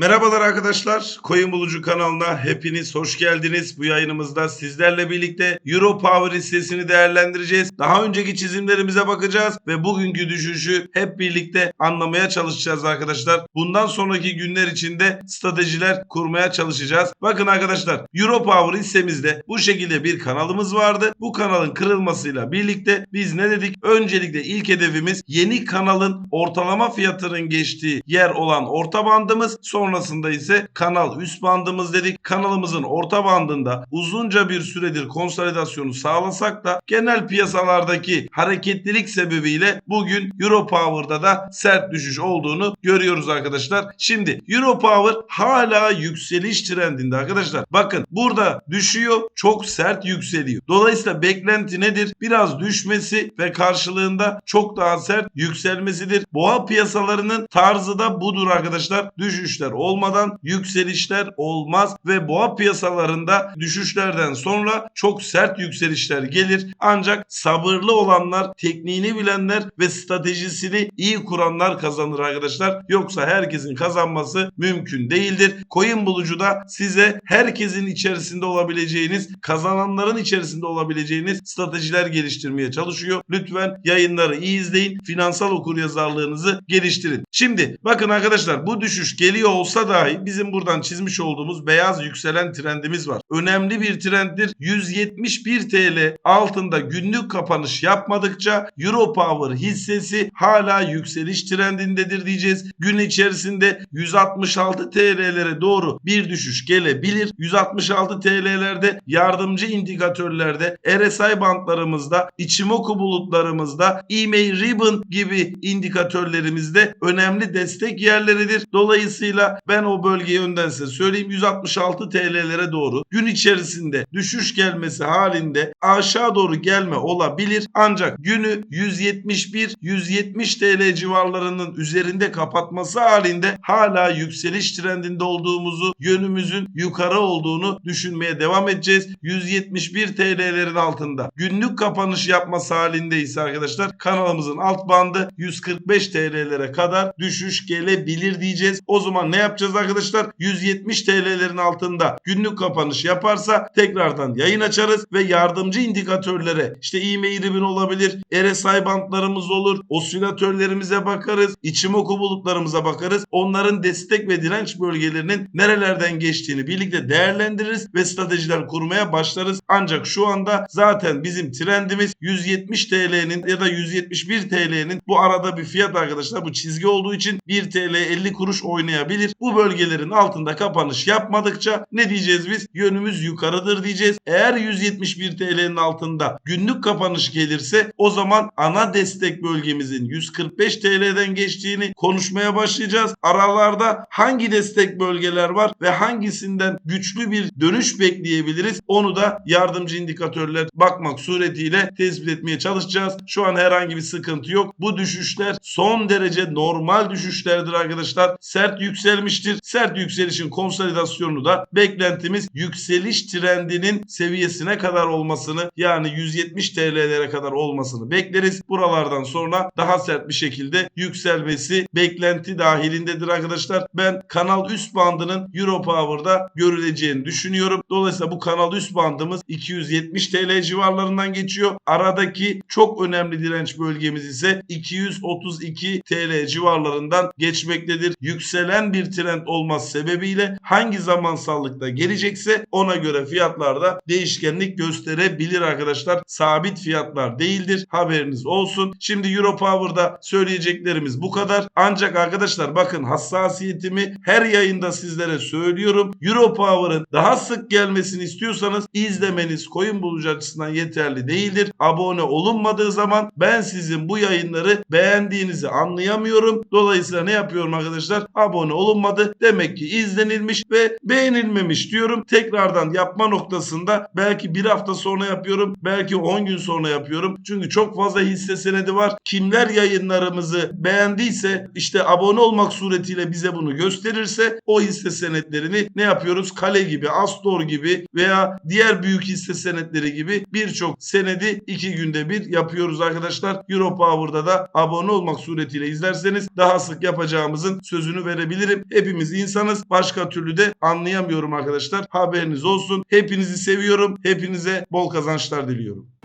Merhabalar arkadaşlar. Koyun Bulucu kanalına hepiniz hoş geldiniz. Bu yayınımızda sizlerle birlikte Euro Power hissesini değerlendireceğiz. Daha önceki çizimlerimize bakacağız ve bugünkü düşüşü hep birlikte anlamaya çalışacağız arkadaşlar. Bundan sonraki günler içinde stratejiler kurmaya çalışacağız. Bakın arkadaşlar Euro Power hissemizde bu şekilde bir kanalımız vardı. Bu kanalın kırılmasıyla birlikte biz ne dedik? Öncelikle ilk hedefimiz yeni kanalın ortalama fiyatının geçtiği yer olan orta bandımız. Sonrasında ise kanal üst bandımız dedik. Kanalımızın orta bandında uzunca bir süredir konsolidasyonu sağlasak da genel piyasalardaki hareketlilik sebebiyle bugün Euro Power'da da sert düşüş olduğunu görüyoruz arkadaşlar. Şimdi Euro Power hala yükseliş trendinde arkadaşlar. Bakın burada düşüyor çok sert yükseliyor. Dolayısıyla beklenti nedir? Biraz düşmesi ve karşılığında çok daha sert yükselmesidir. Boğa piyasalarının tarzı da budur arkadaşlar. Düşüşler olmadan yükselişler olmaz ve boğa piyasalarında düşüşlerden sonra çok sert yükselişler gelir. Ancak sabırlı olanlar, tekniğini bilenler ve stratejisini iyi kuranlar kazanır arkadaşlar. Yoksa herkesin kazanması mümkün değildir. Coin bulucuda size herkesin içerisinde olabileceğiniz, kazananların içerisinde olabileceğiniz stratejiler geliştirmeye çalışıyor. Lütfen yayınları iyi izleyin. Finansal okuryazarlığınızı geliştirin. Şimdi bakın arkadaşlar bu düşüş geliyor olsa dahi bizim buradan çizmiş olduğumuz beyaz yükselen trendimiz var. Önemli bir trenddir. 171 TL altında günlük kapanış yapmadıkça Euro Power hissesi hala yükseliş trendindedir diyeceğiz. Gün içerisinde 166 TL'lere doğru bir düşüş gelebilir. 166 TL'lerde yardımcı indikatörlerde RSI bantlarımızda, Ichimoku bulutlarımızda, e-mail ribbon gibi indikatörlerimizde önemli destek yerleridir. Dolayısıyla ben o bölgeyi önden size söyleyeyim 166 TL'lere doğru gün içerisinde düşüş gelmesi halinde aşağı doğru gelme olabilir. Ancak günü 171-170 TL civarlarının üzerinde kapatması halinde hala yükseliş trendinde olduğumuzu, yönümüzün yukarı olduğunu düşünmeye devam edeceğiz. 171 TL'lerin altında günlük kapanış yapması halinde ise arkadaşlar kanalımızın alt bandı 145 TL'lere kadar düşüş gelebilir diyeceğiz. O zaman ne yapacağız arkadaşlar? 170 TL'lerin altında günlük kapanış yaparsa tekrardan yayın açarız ve yardımcı indikatörlere işte e-mail ribbon olabilir, RSI bantlarımız olur, osilatörlerimize bakarız, Ichimoku bulutlarımıza bakarız. Onların destek ve direnç bölgelerinin nerelerden geçtiğini birlikte değerlendiririz ve stratejiler kurmaya başlarız. Ancak şu anda zaten bizim trendimiz 170 TL'nin ya da 171 TL'nin bu arada bir fiyat arkadaşlar. Bu çizgi olduğu için 1 TL 50 kuruş oynayabilir. Bu bölgelerin altında kapanış yapmadıkça ne diyeceğiz biz? Yönümüz yukarıdır diyeceğiz. Eğer 171 TL'nin altında günlük kapanış gelirse o zaman ana destek bölgemizin 145 TL'den geçtiğini konuşmaya başlayacağız. Aralarda hangi destek bölgeler var ve hangisinden güçlü bir dönüş bekleyebiliriz? Onu da yardımcı indikatörler bakmak suretiyle tespit etmeye çalışacağız. Şu an herhangi bir sıkıntı yok. Bu düşüşler son derece normal düşüşlerdir arkadaşlar. Sert yükselmiştir. Sert yükselişin konsolidasyonu da beklentimiz yükseliş trendinin seviyesine kadar olmasını yani 170 TL'lere kadar olmasını bekleriz. Buralardan sonra daha sert bir şekilde yükselmesi beklenti dahilindedir arkadaşlar. Ben kanal üst bandının Euro Power'da görüleceğini düşünüyorum. Dolayısıyla bu kanal üst bandımız 270 TL civarlarından geçiyor. Aradaki çok önemli direnç bölgemiz ise 232 TL civarlarından geçmektedir. Yükselen bir trend olması sebebiyle hangi zamansallıkta gelecekse ona göre fiyatlarda değişkenlik gösterebilir arkadaşlar. Sabit fiyatlar değildir. Haberiniz olsun. Şimdi Euro Power'da söyleyeceklerimiz bu kadar. Ancak arkadaşlar bakın hassasiyetimi her yayında sizlere söylüyorum. Euro Power'ın daha sık gelmesini istiyorsanız izlemeniz coin bulucu açısından yeterli değildir. Abone olunmadığı zaman ben sizin bu yayınları beğendiğinizi anlayamıyorum. Dolayısıyla ne yapıyorum arkadaşlar? Abone olunmadı. Demek ki izlenilmiş ve beğenilmemiş diyorum. Tekrardan yapma noktasında belki bir hafta sonra yapıyorum. Belki 10 gün sonra yapıyorum. Çünkü çok fazla hisse senedi var. Kimler yayınlarımızı beğendiyse işte abone olmak suretiyle bize bunu gösterirse o hisse senetlerini ne yapıyoruz? Kale gibi, Astor gibi veya diğer büyük hisse senetleri gibi birçok senedi iki günde bir yapıyoruz arkadaşlar. Euro Power'da da abone olmak suretiyle izlerseniz daha sık yapacağımızın sözünü verebilirim. Hepimiz insanız. Başka türlü de anlayamıyorum arkadaşlar. Haberiniz olsun. Hepinizi seviyorum. Hepinize bol kazançlar diliyorum.